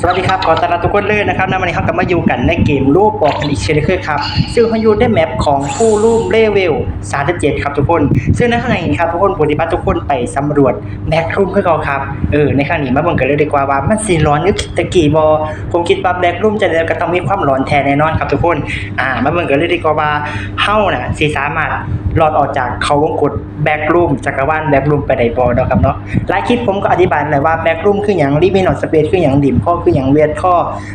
สวัสดีครับขอต้อนรับทุกคนเลยนะครับในวันนี้เรากลับมาอยู่กันในเกมรูปบอกกันอีกเช่นเคยครับ ซึ่งเราอยู่ในแมปของผู้รูปเลเวล 37 ครับทุกคน ซึ่งในข้างในนี้ครับทุกคนปฏิบัติทุกคนไปสำรวจแบ็กรูมเพื่อเขาครับเออในข้างนี้มาเบิ่งกันเลยดีกว่าว่ามันสีร้อนนึกตะกี้บอผมคิดว่าแบ็กรูมจะเดียวก็ต้องมีความร้อนแท้แน่นอนครับทุกคนอ่ามาเบิ่งกันเลยดีกว่าว่าเฮาน่ะสิสามารถรอดออกจากเขาวงกฏแบ็กรูมจักรวาลแบ็กรูมไปไดบ่เนาะครับเนาะหลายคลิปผมก็อธิบายเลยว่าแบ็กรูมคือหยังลิมินอตสเปซคือหยังดิมข้อคือหยังเวียดข้อ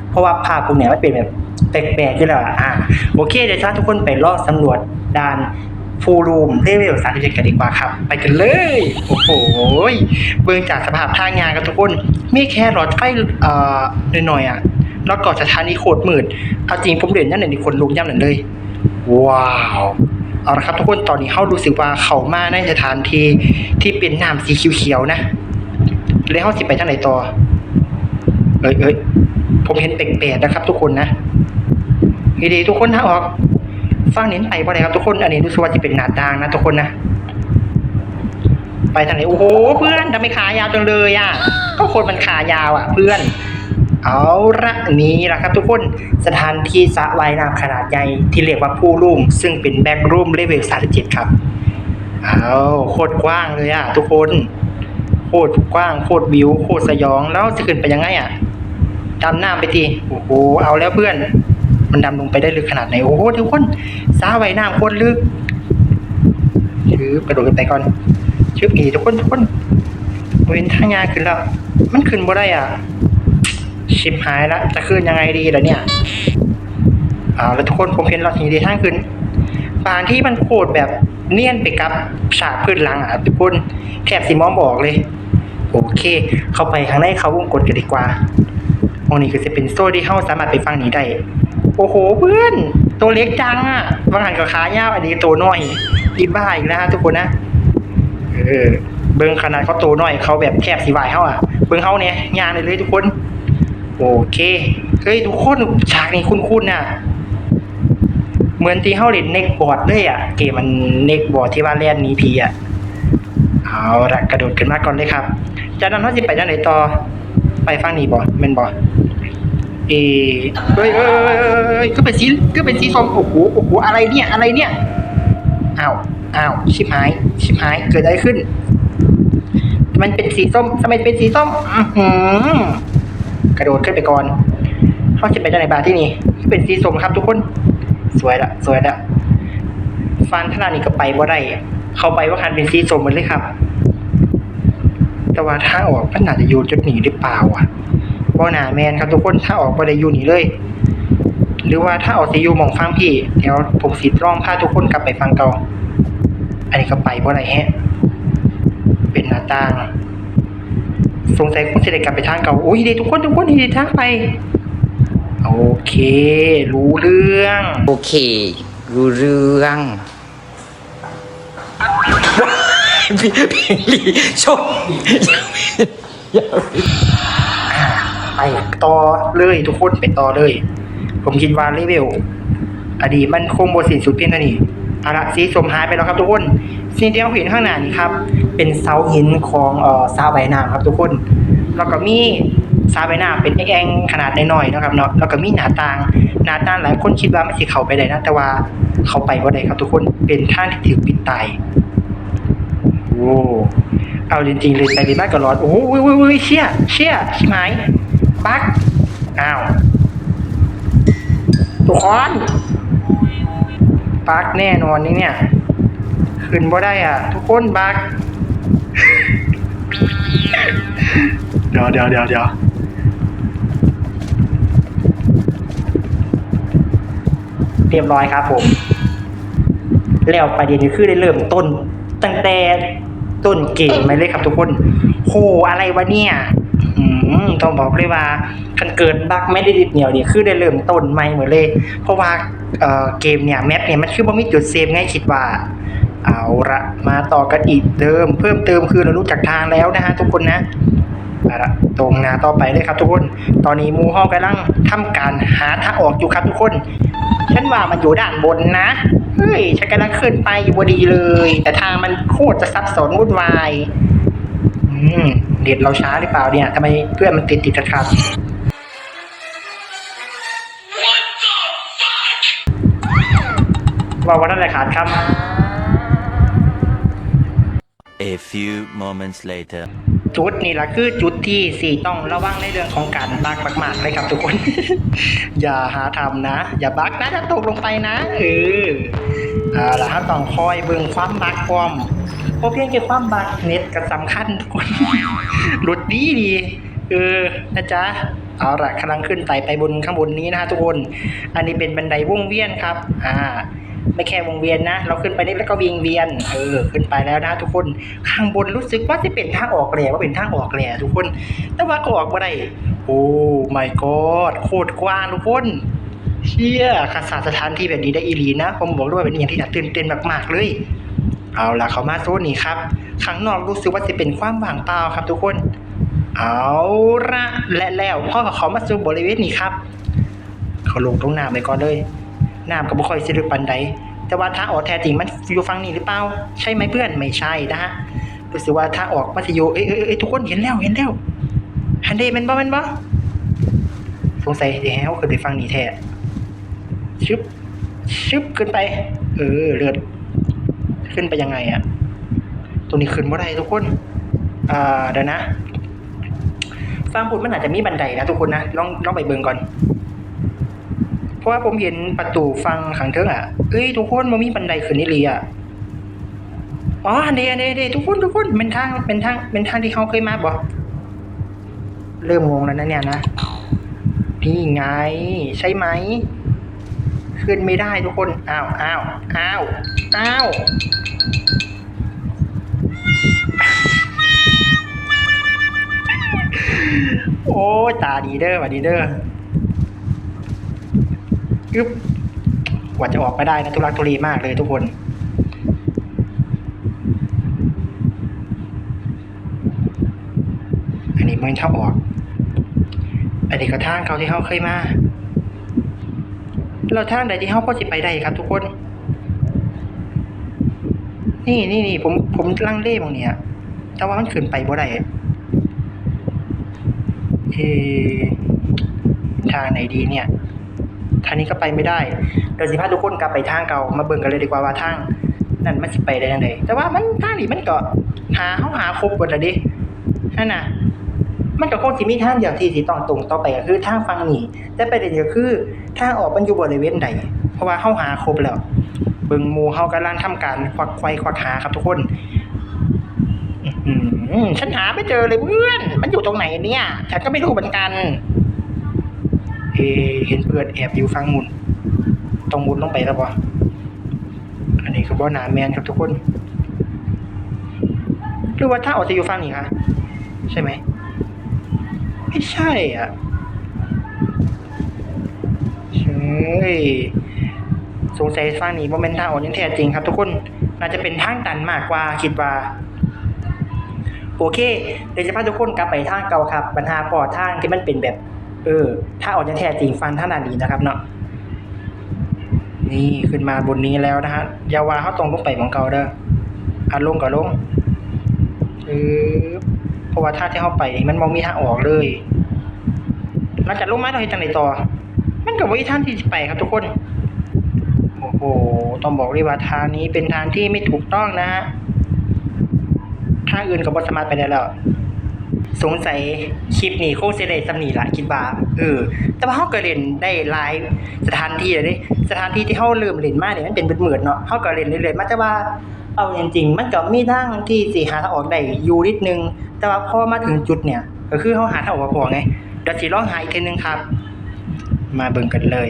เพราะว่าภาพพวกเนี้ยมันเป็นแบบแปลกๆอยู่แล้วอะอ่าโอเคเดี๋ยวถ้าทุกคนไปลอกสำรวจด่านฟูรูมเลเวล37กันดีกว่าครับ ไปกันเลย โอ้โหเบื้องจากสภาพทางงานกันทุกคน มีแค่หลอดไฟเอ่อหน่อยๆอะแล้วก็สถานีโคตรมืดเอาจริงผมเด่นย่ำหนึ่งคนลุกย่ำหนึ่งเลย ว้าวเอาละครับทุกคนตอนนี้เขารู้สึกว่าเขามาในสถานที่ที่เป็นน้ำสีเขียวๆนะ แล้วเขาสิไปทางไหนต่อ เอ้ยเอ้ยผมเห็นแปลกๆนะครับ ทุกคนนะดีๆทุกคนนะออกฟังเน้นไปบ่ได้ครับทุกคน อันนี้รู้สึกว่าจะเป็นหนาดางนะทุกคนนะ ไปทางไหนโอ้โห เพื่อนทำไมขายาวจังเลยอะ ก็คนมันขายาวอะ เพื่อน เอาละนี้แหละครับ ทุกคนสถานที่สระว่ายน้ำขนาดใหญ่ที่เรียกว่าพูลรูมซึ่งเป็นแบ็กรูมเลเวล37ครับ เอาโคตรกว้างเลยอะ ทุกคน โคตรกว้างโคตรวิวโคตรสยองแล้วจะขึ้นไปยังไงอะ ดำน้ำไปทีโอ้โหเอาแล้วเพื่อน มันดำลงไปได้ลึกขนาดไหนโอ้โหทุกคนสาไว่ายน้ำโคตรลึกชือกระโดดขึ้นไปก่อนชืบอีทุกคนทุกคนเว้นทางยาขึ้นแล้ว มันขึ้นบ่ได้อะชิบหายละจะขึ้นยังไงดีล่ะเนี่ยเอาแล้วทุกคนผมเห็นเราทีดีทางขึ้นปานที่มันโคตรแบบเนียนไปกับฉากพื้นหลังอะทุกคนแทบสิมองบออกเลย โอเค เข้าไปข้างในเขาวงกดกันดีกว่า ตรงนี้คือจะเป็นโซ่ที่เข้าสามารถไปฟังนี้ได้ โอ้โหเพื่อน ตัวเล็กจังอะบางหันกับขายาวอันนี้ตัวน้อย อีบ้าอีกแล้วฮะทุกคนนะ เออ เบิ้งขนาดเขาตัวน้อยเขาแบบแทบสีวายเขาอะ เบิ้งเขาเนี่ยยางเลยเลยทุกคน โอเค เฮ้ยทุกคนฉากนี้คุ้นๆน่ะ เหมือนที่เขาเล่นเน็กบอร์ดเลยอะ เกมมันเน็กบอร์ดที่ว่าเล่นนี้พีอะ เอาละกระโดดขึ้นมาก่อนเลยครับ จากนั้นเขาจะไปด้านไหนต่อ ไปฟังนี้บอเมนบอ เอเฮ้ยเฮ้ยเฮ้ยเฮ้ยเฮ้ยก็เป็นสีก็เป็นสีส้มโอ้โหโอ้โหอะไรเนี่ยอะไรเนี่ยอ้าวอ้าวชิบหายชิบหายเกิดอะไรขึ้น มันเป็นสีส้มทำไมเป็นสีส้มอื้อหือกระโดดขึ้นไปก่อนเขาจะไปด้านไหนบาร์ที่นี่เป็นสีส้มครับทุกคน สวยละสวยละฟันขนานี้ก็ไปบ่าได้เขาไปว่าคันเป็นสีส้มหมดเลยครับ แต่ว่าถ้าออกมันน่าจะอยู่จุดหนีหรือเปล่าอะ บ่หนาแมนครับทุกคนถ้าออกบ่ได้อยู่นีเลย หรือว่าถ้าออกสิอยู่หมองฟังพี่เดี๋ยวผมสิร้องพาทุกคนกลับไปฟังเก่าอันนี้ก็ไปบ่ได้แฮะ เป็นหน้าต่าง สงสัยคงจะได้กลับไปทางเก่าโอ้ยดีทุกคนทุกคนดีทางไป โอเค รู้เรื่อง โอเค รู้เรื่องพี่พี่ลีชม ไปต่อเลยทุกคนไปต่อเลย ผมคิดว่าเลเวลอดีตมันคงบทสิ้นสุดเพียงเท่านี้อาละสีสมหายไปแล้วครับทุกคนสิ่งที่เราเห็นข้างหน้านี้ครับ เป็นเสาหินของเอ่อซาใบน้ำครับทุกคน แล้วก็มีซาใบน้ำเป็นแองขนาดน้อยๆนะครับเนาะแล้วก็มีหน้าต่างหน้าต่างหลายคนคิดว่าไม่สิเข้าไปได้นะแต่ว่าเข้าไปบ่าได้ครับทุกคนเป็นท่างที่ถือปิดตายโอ้เอาจริงๆเลยไปดีมากกับร้อนโอ้โหวิววิวเชี่ยเชี่ยชิบหาย ปักอ้าวทุกคนปักแน่นอนนี่เนี่ยขึ้นบ่ได้อะ ทุกคนปักเดี๋ยวเดี๋ยวเดี๋ยวเดี๋ยวเรียบร้อยครับผม แล้วประเด็นคือได้เริ่มต้นตั้งแต่ต้นเกมมาเลยครับทุกคน โหอะไรวะเนี่ยอืม ต้องบอกเลยว่าคันเกิดบักไม่ได้ดิบเหนียวเนี่ยคือได้เริ่มต้นใหม่เหมดเลย เพราะว่าเออเกมเนี่ยแมปเนี่ยมันคือบ่มีจุดเซฟง่ายคิดว่าเอาละมาต่อกันอีกเดิม เพิ่มเติมคือเรารู้จักทางแล้วนะฮะทุกคนนะเอาละตรงนาต่อไปเลยครับทุกคน ตอนนี้มูห้องกำลังทำการหาทางออกอยู่ครับทุกคน ฉันว่ามันอยู่ด้านบนนะเฮ้ยฉันกำลังขึ้นไปอยู่พอดีเลย แต่ทางมันโคตรจะซับซ้อนวุ่นวาย เด็ดเราช้าหรือเปล่าเนี่ยทำไมเพื่อนมันติดติดขัดว่าวันนั้นแหละขาดครับ A few moments later จุดนี่แหละคือจุดที่สี่ต้องระวังในเรื่องของการบักมากๆเลยครับทุกคน อย่าหาทำนะ อย่าบักนะถ้าตกลงไปนะเอออ่าแล้วต้องคอยเบิ่งความบักความ เพราะเพียงแค่ความบักเน็ตก็สำคัญทุกคน หลุดดีดีเออนะจ๊ะเอาละกำลังขึ้นไต่ไปบนข้างบนนี้นะฮะทุกคน อันนี้เป็นบันไดวงเวียนครับ อ่า ไม่แค่วงเวียนนะ เราขึ้นไปนี่แล้วก็วียงเวียน เออ ขึ้นไปแล้วนะทุกคน ข้างบนรู้สึกว่าจะเป็นทางออกแหล่ว่าเป็นทางออกแหล่ทุกคน แต่ว่าก็ออกมาได้ โอ้ my god โคตรกว้างทุกคนเชี่ยคาสาสถานที่แบบนี้ได้อีหลีนะ ผมบอกด้วยว่าเป็นอย่างที่อยาตื่นเต้นมากๆเลย เอาล่ะเขามาโซนนี้ครับข้างนอกรู้สึกว่าจะเป็นความว่างเปล่าครับทุกคน เอาละและแล้วพ่อกับเขามาสู่บริเวณนี้ครับ เขาลงตรงน้ำไปก่อนเลยน้ำก็บ่ค่อยสิลึกปานใดแต่ว่าทาออกแท้จริงมันอยู่ฝั่งนี้หรือเปล่าใช่ไหมเพื่อนไม่ใช่นะฮะรู้สึกว่าทาออกมันจะอยู่เอ้ยเอ้ยเอ้ยทุกคนเห็นแล้วเห็นแล้วฮันเดแมันบ่มันบ่สงสัยเดี๋ยวเขาขึ้นไปฟังนี้แท้ชึบชึบขึ้นไป เออเลือด ขึ้นไปยังไงอะตรงนี้ขึ้นบ่ได้ทุกคนอ่าเดี๋ยวนะฟังพูดมันอาจจะมีบันไดนะทุกคนนะลองลองไปเบิ่งก่อน เพราะว่าผมเห็นประตูฟังขังเทิงอะเอ้ยทุกคนมันมีบันไดขึ้นนี่เลยอะอ๋ออันนี้อันนี้อันนี้ทุกคนทุกคนเป็นทางเป็นทางเป็นทางที่เขาเคยมาบ่เริ่มงงแล้วนะเนี่ยนะนี่ไงใช่ไหม ขึ้นไม่ได้ทุกคนอ้าวอ้าวอ้าวอ้าวโอ้ยตาดีเด้อหวัดดีเด้ออึ๊บกว่าจะออกมาได้นะทุลักทุเลมากเลยทุกคน อันนี้มันชอบออก อันนี้ก็ทางเขาที่เขาเคยมา เราทางใดที่เขาพอสิไปได้ครับ ทุกคน นี่นี่นี่ผมผมลังเล่บางเนี่ยแต่ว่ามันขึ้นไปบ่ได้เอะทางไหนดีเนี่ยทางนี้ก็ไปไม่ได้เดี๋ยวสิพาทุกคนกลับไปทางเก่ามาเบิ่งกันเลยดีกว่าว่าทางนั่นมันสิไปได้ยังไงแต่ว่ามันทางนี้มันก็หาเขาหาครบหมดแล้วดินั่นน่ะ มันก็คงสิมีทางเดียวที่สิต้องตรงต่อไปก็คือทางฝั่งนี้แต่ประเด็นก็คือทางออกมันอยู่บริเวณใดเพราะว่าเขาหาครบแล้วเบิ่งหมู่เฮากำลังทำการควักไขว้ควักหาครับทุกคนฉันหาไม่เจอเลยเพื่อน มันอยู่ตรงไหนเนี่ย ฉันก็ไม่รู้เหมือนกัน เอเห็นเพื่อนแอบอยู่ฟังมุนต้องมุนลงไปแล้วปะอันนี้คือบ่อนาแมนครับทุกคน หรือว่าถ้าออกจะอยู่ฟังนี้คะใช่ไหม ไม่ใช่อะใช่สงสัยฟังนี้โมเมนต์ทางออกยังแท้จริงครับทุกคนน่าจะเป็นทางตันมากกว่าคิดว่าโอเคเดี๋ยวจะพาทุกคนกลับไปทางเก่าครับปัญหาปอทางที่มันเป็นแบบ เออ ถ้าออกจะแท้จริงฟันท่านาดีนะครับเนาะนี่ขึ้นมาบนนี้แล้วนะฮะยาวาเขาตรงลงไปของเก่าเด้ออันลงก็ลงเออ เพราะว่าท่าที่เขาไปนี่มันมองมีทางออกเลยหลังจากลงมาเราเห็นจังไหนต่อ มันกับวิธีทางที่จะไปครับทุกคน โอ้โห ต้องบอกเลยว่าทางนี้เป็นทางที่ไม่ถูกต้องนะฮะ ทางอื่นก็บ่สมารถไปได้แล้ว สงสัยคลิปนี้โคงสิได้สำนีละคิดว่าเออ แต่ว่าเฮาก็เล่นได้หลายสถานที่เลยดิสถานที่ที่เฮาเริ่มเล่นมาเนี่ยมันเป็นมืดๆเนาะเฮาก็เล่นเรื่อยๆมาแต่ว่า เอาจริงๆมันก็มีทางที่สิหาทางออกได้อยู่นิดนึง แต่ว่าพอมาถึงจุดเนี่ย ก็คือเฮาหาทางออกบ่พอไงเดี๋ยวสิลองหาอีกทีนึงครับ มาเบิ่งกันเลย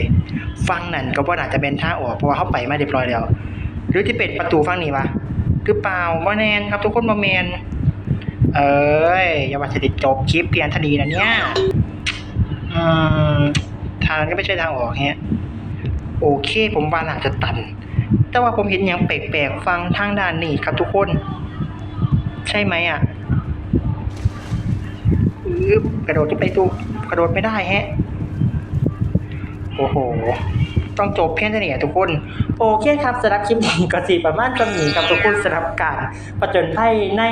ฟังนั่นก็บ่น่าจจะเป็นท่าออกเพราะว่าเฮาไปมาเรียบร้อยแล้ว หรือที่เป็นประตูฝั่งนี้วะหรือเปล่าบ่แนนครับทุกคนบ่แมนเอ้ยอย่าว่าจะติดจบคลิปเพียงท่านี้นะเนี่ยอืมทางก็ไม่ใช่ทางออกเนี้ยโอเค ผมว่าน่าจะตัน แต่ว่าผมเห็นอย่างแปลกๆฟังทางด้านนี้ครับทุกคน ใช่ไหมอะกระโดดขึ้นไปตูกระโดดไม่ได้แฮะ โอ้โห ต้องจบเพี้ยนเนี่ยทุกคน โอเคครับสำหรับคลิปนี้ก็สีประมาณจะมีกับทุกคนสำหรับการประจนไพ่ใน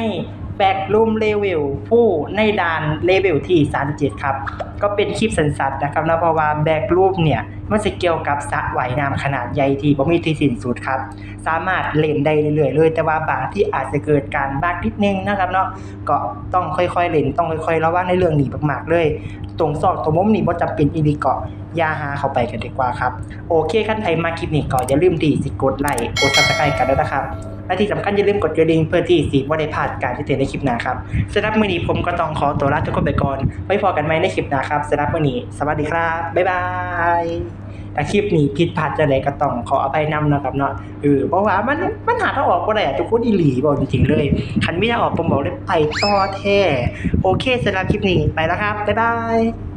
แบ็กรูมเลเวลผู้ในด่านเลเวลที่ 37 ครับ ก็เป็นคลิปสันๆนะครับนะเพราะว่าแบ็กรูมเนี่ย มันจะเกี่ยวกับสระว่ายน้ำขนาดใหญ่ที่บ่มีที่สิ้นสุดครับ สามารถเล่นได้เรื่อยๆเลย แต่ว่าบางที่อาจจะเกิดการบักนิดนึงนะครับเนาะก็ต้องค่อยๆเล่นต้องค่อยๆระวังในเรื่องนี้มากๆเลย ตรงซอกตรงมุมนี่บ่จำเป็นอีหลีเกาะอย่าหาเข้าไปกันดีกว่าครับ โอเคขั้นไทยมาคลิปนี้ก็อย่าลืมที่สิกดไลค์กด Subscribe กันด้วยนะครับ และที่สำคัญอย่าลืมกดกระดิ่งเพื่อที่สิบ่าได้พลาดการที่เจอในคลิปหน้าครับสำหรับมื้อนี้ผมก็ต้องขอตัวลาทุกคนไปก่อนไว้พอกันใหมในคลิปหน้าครับสำหรับมื้อนี้สวัสดีครับบ๊ายบายแต่คลิปนี้ผิดพลาดจะไหนก็ต้องขออภัยนำนะครับเนาะเออเพราะว่ามันมันหาทางออกบ่ได้อะทุกคนอีหลีบอกจริงๆเลยคันไม่ทางออกผมบอกเลยไปต่อแท้โอเคสำหรับคลิปนี้ไปแล้วครับบ๊ายบาย